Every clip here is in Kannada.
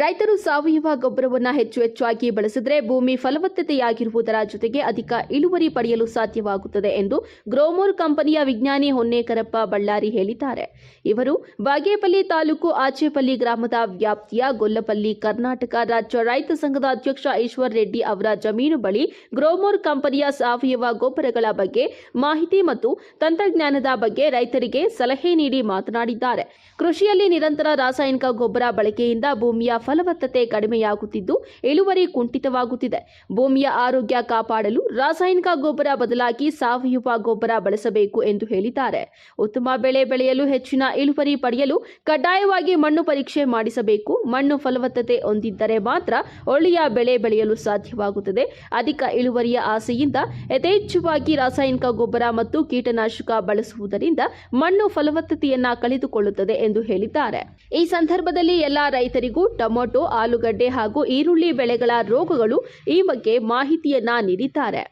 ರೈತರು ಸಾವಯವ ಗೊಬ್ಬರವನ್ನು ಹೆಚ್ಚು ಹೆಚ್ಚಾಗಿ ಬಳಸಿದರೆ ಭೂಮಿ ಫಲವತ್ತತೆಯಾಗಿರುವುದರ ಜೊತೆಗೆ ಅಧಿಕ ಇಳುವರಿ ಪಡೆಯಲು ಸಾಧ್ಯವಾಗುತ್ತದೆ ಎಂದು ಗ್ರೋಮೋರ್ ಕಂಪನಿಯ ವಿಜ್ಞಾನಿ ಹೊನ್ನೇಕರಪ್ಪ ಬಳ್ಳಾರಿ ಹೇಳಿದ್ದಾರೆ. ಇವರು ಬಾಗೇಪಲ್ಲಿ ತಾಲೂಕು ಆಚೇಪಲ್ಲಿ ಗ್ರಾಮದ ವ್ಯಾಪ್ತಿಯ ಗೊಲ್ಲಪಲ್ಲಿ, ಕರ್ನಾಟಕ ರಾಜ್ಯ ರೈತ ಸಂಘದ ಅಧ್ಯಕ್ಷ ಈಶ್ವರ್ ರೆಡ್ಡಿ ಅವರ ಜಮೀನು ಬಳಿ ಗ್ರೋಮೋರ್ ಕಂಪನಿಯ ಸಾವಯವ ಗೊಬ್ಬರಗಳ ಬಗ್ಗೆ ಮಾಹಿತಿ ಮತ್ತು ತಂತ್ರಜ್ಞಾನದ ಬಗ್ಗೆ ರೈತರಿಗೆ ಸಲಹೆ ನೀಡಿ ಮಾತನಾಡಿದ್ದಾರೆ. ಕೃಷಿಯಲ್ಲಿ ನಿರಂತರ ರಾಸಾಯನಿಕ ಗೊಬ್ಬರ ಬಳಕೆಯಿಂದ ಭೂಮಿಯ ಫಲವತ್ತತೆ ಕಡಿಮೆಯಾಗುತ್ತಿದ್ದು ಇಳುವರಿ ಕುಂಠಿತವಾಗುತ್ತಿದೆ. ಭೂಮಿಯ ಆರೋಗ್ಯ ಕಾಪಾಡಲು ರಾಸಾಯನಿಕ ಗೊಬ್ಬರ ಬದಲಾಗಿ ಸಾವಯವ ಗೊಬ್ಬರ ಬಳಸಬೇಕು ಎಂದು ಹೇಳಿದ್ದಾರೆ. ಉತ್ತಮ ಬೆಳೆ ಬೆಳೆಯಲು ಹೆಚ್ಚಿನ ಇಳುವರಿ ಪಡೆಯಲು ಕಡ್ಡಾಯವಾಗಿ ಮಣ್ಣು ಪರೀಕ್ಷೆ ಮಾಡಿಸಬೇಕು. ಮಣ್ಣು ಫಲವತ್ತತೆ ಹೊಂದಿದ್ದರೆ ಮಾತ್ರ ಒಳ್ಳೆಯ ಬೆಳೆ ಬೆಳೆಯಲು ಸಾಧ್ಯವಾಗುತ್ತದೆ. ಅಧಿಕ ಇಳುವರಿಯ ಆಸೆಯಿಂದ ಯಥೇಚ್ಛವಾಗಿ ರಾಸಾಯನಿಕ ಗೊಬ್ಬರ ಮತ್ತು ಕೀಟನಾಶಕ ಬಳಸುವುದರಿಂದ ಮಣ್ಣು ಫಲವತ್ತತೆಯನ್ನ ಕಳೆದುಕೊಳ್ಳುತ್ತದೆ ಎಂದು ಹೇಳಿದ್ದಾರೆ. ಈ ಸಂದರ್ಭದಲ್ಲಿ ಎಲ್ಲಾ ರೈತರಿಗೂ ಟೊಮೊಟೊ, ಆಲೂಗಡ್ಡೆ ಹಾಗೂ ಈರುಳ್ಳಿ ಬೆಳೆಗಳ ರೋಗಗಳು ಈ ಬಗ್ಗೆ ಮಾಹಿತಿಯನ್ನ ನೀಡಿದ್ದಾರೆ.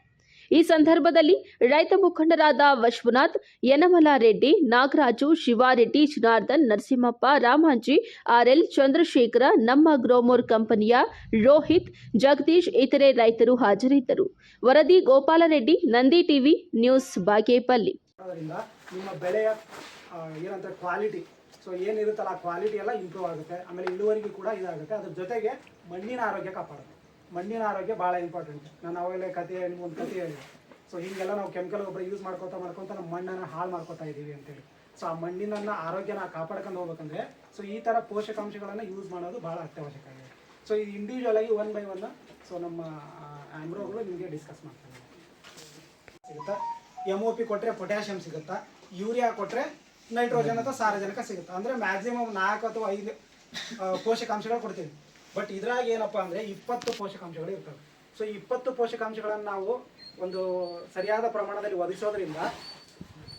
ಈ ಸಂದರ್ಭದಲ್ಲಿ ರೈತ ಮುಖಂಡರಾದ ವಶ್ವನಾಥ್, ಯನಮಲ ರೆಡ್ಡಿ, ನಾಗರಾಜು, ಶಿವಾರೆಡ್ಡಿ, ಜನಾರ್ದನ್, ನರಸಿಂಹಪ್ಪ, ರಾಮಾಂಜಿ ಆರ್ಎಲ್ ಚಂದ್ರಶೇಖರ, ನಮ್ಮ ಗ್ರೋಮೋರ್ ಕಂಪನಿಯ ರೋಹಿತ್, ಜಗದೀಶ್ ಇತರೆ ರೈತರು ಹಾಜರಿದ್ದರು. ವರದಿ Gopalareddy Nandi TV news Bagepalli. So ಏನಿರುತ್ತಲ್ಲ, ಆ ಕ್ವಾಲಿಟಿ ಎಲ್ಲ ಇಂಪ್ರೂವ್ ಆಗುತ್ತೆ. ಆಮೇಲೆ ಇಳುವರಿಗೂ ಕೂಡ ಇದಾಗುತ್ತೆ. ಅದ್ರ ಜೊತೆಗೆ ಮಣ್ಣಿನ ಆರೋಗ್ಯ ಕಾಪಾಡುತ್ತೆ. ಮಣ್ಣಿನ ಆರೋಗ್ಯ ಭಾಳ ಇಂಪಾರ್ಟೆಂಟ್ ನಾನು ಅವಾಗಲೇ ಕತೆ ನಿಮ್ಗೊಂದು ಕತೆ ಹೇಳಿದೆ ಸೊ ಹೀಗೆಲ್ಲ ನಾವು ಕೆಮಿಕಲ್ ಗೊಬ್ಬರ ಯೂಸ್ ಮಾಡ್ಕೊತಾ ಮಾಡ್ಕೊತ ನಮ್ಮ ಮಣ್ಣನ್ನು ಹಾಳು ಮಾಡ್ಕೊತಾ ಇದ್ದೀವಿ ಅಂತೇಳಿ. ಸೊ ಆ ಮಣ್ಣಿನನ್ನ ಆರೋಗ್ಯನ ಕಾಪಾಡ್ಕೊಂಡು ಹೋಗ್ಬೇಕಂದ್ರೆ ಸೊ ಈ ಥರ ಪೋಷಕಾಂಶಗಳನ್ನು ಯೂಸ್ ಮಾಡೋದು ಭಾಳ ಅತ್ಯವಶ್ಯಕ ಇದೆ ಸೊ ಇದು ಇಂಡಿವಿಜುವಲ್ ಆಗಿ ಒನ್ ಬೈ ಒನ್ ಸೊ ನಮ್ಮ ಆ್ಯಮ್ರೋಗಳು ನಿಮಗೆ ಡಿಸ್ಕಸ್ ಮಾಡ್ತಾರೆ. ಸಿಗುತ್ತಾ? ಎಂ ಒ ಪಿ ಕೊಟ್ಟರೆ ಪೊಟ್ಯಾಷಿಯಮ್ ಸಿಗುತ್ತಾ? ಯೂರಿಯಾ ಕೊಟ್ಟರೆ ನೈಟ್ರೋಜನ್ ಅಥವಾ ಸಾರಜನಕ ಸಿಗುತ್ತೆ. ಅಂದರೆ ಮ್ಯಾಕ್ಸಿಮಮ್ ನಾಲ್ಕು ಅಥವಾ ಐದು ಪೋಷಕಾಂಶಗಳು ಕೊಡ್ತೀವಿ. ಬಟ್ ಇದ್ರಾಗ ಏನಪ್ಪ ಅಂದರೆ ಇಪ್ಪತ್ತು ಪೋಷಕಾಂಶಗಳು ಇರ್ತವೆ. ಸೊ ಇಪ್ಪತ್ತು ಪೋಷಕಾಂಶಗಳನ್ನು ನಾವು ಒಂದು ಸರಿಯಾದ ಪ್ರಮಾಣದಲ್ಲಿ ಒದಗಿಸೋದ್ರಿಂದ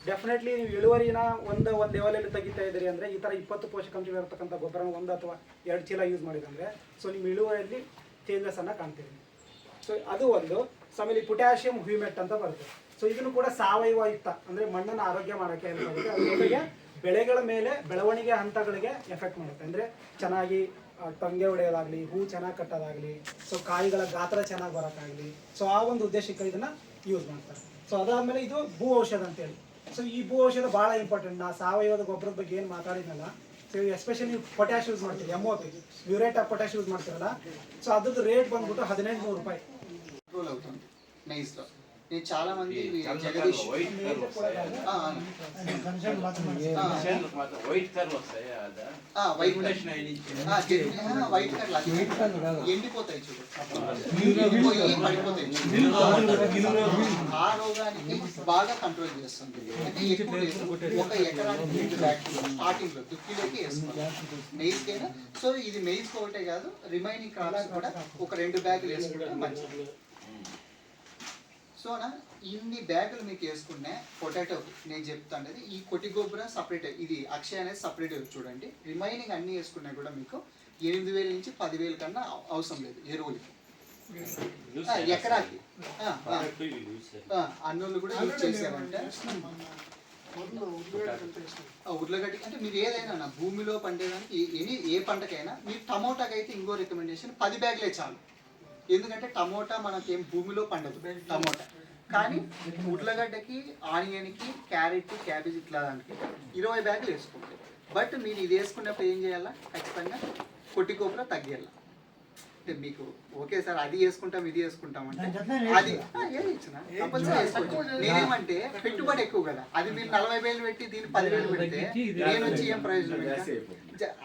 ಡೆಫಿನೆಟ್ಲಿ ನೀವು ಇಳುವರಿನ ಒಂದು ಒಂದು ಲೆವೆಲಲ್ಲಿ ತೆಗಿತಾ ಇದ್ದೀರಿ ಅಂದರೆ ಈ ಥರ ಇಪ್ಪತ್ತು ಪೋಷಕಾಂಶಗಳು ಇರತಕ್ಕಂಥ ಗೊಬ್ಬರನ ಒಂದು ಅಥವಾ ಎರಡು ಚೀಲ ಯೂಸ್ ಮಾಡಿದಂದರೆ ಸೊ ನಿಮ್ಮ ಇಳುವರಿಯಲ್ಲಿ ಚೇಂಜಸನ್ನು ಕಾಣ್ತೀರಿ. ಸೊ ಅದು ಒಂದು. ಸೊ ಆಮೇಲೆ ಪೊಟ್ಯಾಷಿಯಂ, ಹ್ಯೂಮೆಟ್ ಅಂತ ಬರುತ್ತೆ. ಸೊ ಇದನ್ನು ಕೂಡ ಸಾವಯವ ಯುಕ್ತ, ಅಂದರೆ ಮಣ್ಣನ್ನು ಆರೋಗ್ಯ ಮಾಡೋಕ್ಕೆ ಅಂತ ಜೊತೆಗೆ ಬೆಳೆಗಳ ಮೇಲೆ ಬೆಳವಣಿಗೆ ಹಂತಗಳಿಗೆ ಎಫೆಕ್ಟ್ ಮಾಡುತ್ತೆ. ಅಂದರೆ ಚೆನ್ನಾಗಿ ಟೊಂಗೆ ಹೊಡೆಯೋದಾಗಲಿ ಹೂ ಚೆನ್ನಾಗಿ ಕಟ್ಟೋದಾಗಲಿ ಸೊ ಕಾಯಿಗಳ ಗಾತ್ರ ಚೆನ್ನಾಗಿ ಬರೋಕ್ಕಾಗಲಿ ಸೊ ಆ ಒಂದು ಉದ್ದೇಶಕ್ಕೆ ಇದನ್ನು ಯೂಸ್ ಮಾಡ್ತಾರೆ. ಸೊ ಅದಾದ್ಮೇಲೆ ಇದು ಭೂ ಔಷಧ ಅಂತೇಳಿ ಸೊ ಈ ಭೂ ಔಷಧ ಭಾಳ ಇಂಪಾರ್ಟೆಂಟ್ ನಾ ಸಾವಯವದ ಗೊಬ್ಬರದ ಬಗ್ಗೆ ಏನು ಮಾತಾಡಿದ್ನಲ್ಲ ಸೊ ಎಸ್ಪೆಷಲಿ ಪೊಟ್ಯಾಶ್ ಯೂಸ್ ಮಾಡ್ತೀವಿ M O P muriate of potash use ಮಾಡ್ತೀರಲ್ಲ ಸೊ ಅದ್ರದ್ದು ರೇಟ್ ಬಂದ್ಬಿಟ್ಟು ಹದಿನೆಂಟು ನೂರು ರೂಪಾಯಿ. రోల్ అవుతుంది. నైస్లో నేను చాలా మంది జగదీష్ వైట్ కలర్ ఎండిపోతాయి చూడు. పడిపోతాయి. ఆ రోగానికి బాగా కంట్రోల్ చేస్తుంది. ఒక ఎకరానికి స్టార్టింగ్ దుక్కిలోకి వేసుకోవాలి. మెయిస్ కైనా? సో ఇది మెయిన్స్ ఒకటే కాదు రిమైనింగ్ క్రాప్స్ కూడా ఒక రెండు బ్యాగులు వేసుకుంటే మంచిది. సోనా ఇన్ని బ్యాగులు మీకు వేసుకునే పొటాటో నేను చెప్తాను. ఈ కొట్టి గొబ్బర సపరేట్ ఇది అక్షయ అనేది సపరేట్ చూడండి. రిమైనింగ్ అన్ని వేసుకున్నా కూడా మీకు ఎనిమిది వేల నుంచి పదివేల కన్నా అవ- అవసరం లేదు ఎరువులకి. ఆ, ఎకరాకి. ఆ, ఆ, ఆ, అన్నోళ్ళు కూడా యూజ్ ఆ, ఉర్లగడ్డి అంటే మీరు ఏదైనా నా భూమిలో పండేదానికి ఏ- ఎనీ ఏ పంటకైనా మీరు టమోటాకి అయితే ఇంకో రికమెండేషన్ పది బ్యాగులే చాలు. ఎందుకంటే టమోటా మనకేం భూమిలో పండదు టమోటా. కానీ ఉర్లగడ్డకి ఆనియన్కి క్యారెట్ క్యాబేజ్ ఇట్లా దానికి ఇరవై బ్యాగులు వేసుకుంటాయి బట్ మీరు ఇది వేసుకున్నప్పుడు ఏం చేయాలా? ఖచ్చితంగా కొట్టి కొబ్బర తగ్గియాల? మీకు ఓకే సార్ అది వేసుకుంటాం ఇది వేసుకుంటాం అంటే అది ఏది ఇచ్చినా కంపల్సరీ వేసుకోవచ్చు నేనేమంటే పెట్టుబడి ఎక్కువ కదా అది మీరు నలభై వేలు పెట్టి దీన్ని పదివేలు పెడితే నేను వచ్చి ఏం ప్రయోజనం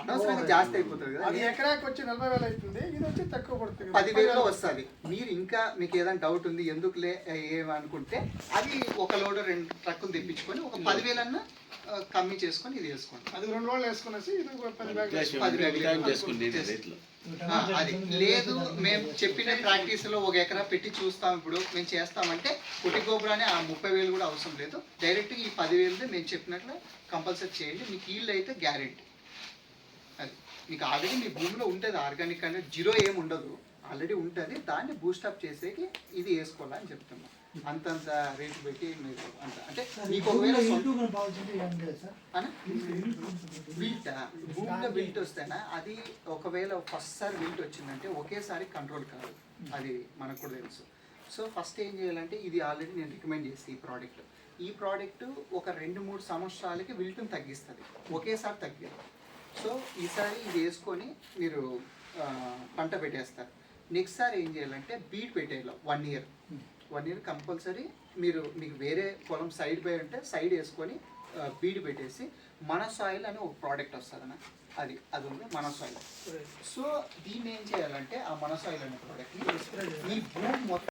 అనవసరంగా జాస్తి అయిపోతుంది కదా. అది ఎకరాకి వచ్చి నలభై వేలు అవుతుంది ఇది వచ్చి తక్కువ పడుతుంది. పదివేలలో వస్తుంది. మీరు ఇంకా మీకు ఏదైనా డౌట్ ఉంది ఎందుకులే ఏమనుకుంటే అది ఒక లోడ్ రెండు ట్రక్కులు తెప్పించుకొని ఒక పదివేలన్నా కమ్మి చేసుకొని ఇది వేసుకోండి. అది రెండు రోజులు వేసుకునేసి ఇది పది బ్యాగులు పది బ్యాగులు అది లేదు మేము చెప్పిన ప్రాక్టీస్లో ఒక ఎకరా పెట్టి చూస్తాం ఇప్పుడు. మేము చేస్తామంటే కుటి గోపురాన్ని ఆ ముప్పై వేలు కూడా అవసరం లేదు. డైరెక్ట్ ఈ పదివేలు మేము చెప్పినట్లు కంపల్సరీ చేయండి. మీకు ఈల్డ్ అయితే గ్యారెంటీ అది. మీకు ఆల్రెడీ మీ భూమిలో ఉంటుంది ఆర్గానిక్ అనేది. జీరో ఏమి ఉండదు. ఆల్రెడీ ఉంటుంది. దాన్ని బూస్టప్ చేసేకి ఇది వేసుకోవాలని చెప్తున్నాం. అంతంత రేటు పెట్టి మీరు అంత. అంటే మీకు ఒకవేళ? విల్ట్ భూమిలో విల్ట్ వస్తేనా? అది ఒకవేళ ఫస్ట్ సారి విల్ట్ వచ్చిందంటే ఒకేసారి కంట్రోల్ కాదు. అది మనకు కూడా తెలుసు. సో ఫస్ట్ ఏం చేయాలంటే ఇది ఆల్రెడీ నేను రికమెండ్ చేసి ఈ ప్రోడక్ట్ ఈ ప్రోడక్ట్ ఒక రెండు మూడు సంవత్సరాలకి విల్టుని తగ్గిస్తుంది. ఒకేసారి తగ్గదు సో ఈసారి ఇది వేసుకొని మీరు పంట పెట్టేస్తారు. నెక్స్ట్ సారి ఏం చేయాలంటే బీట్ పెట్టేయాలి. One year one year compulsory మీరు మీకు వేరే పొలం సైడ్ బై ఉంటే సైడ్ వేసుకొని బీడ్ పెట్టేసి మన సాయిల్ అని ఒక ప్రోడక్ట్ వస్తుంది అన్న. అది అది ఉంది మన సాయిల్ సో దీన్ని ఏం చేయాలంటే ఆ మన సాయిల్ అనే ప్రోడక్ట్ని ఈ భూమి మొత్తం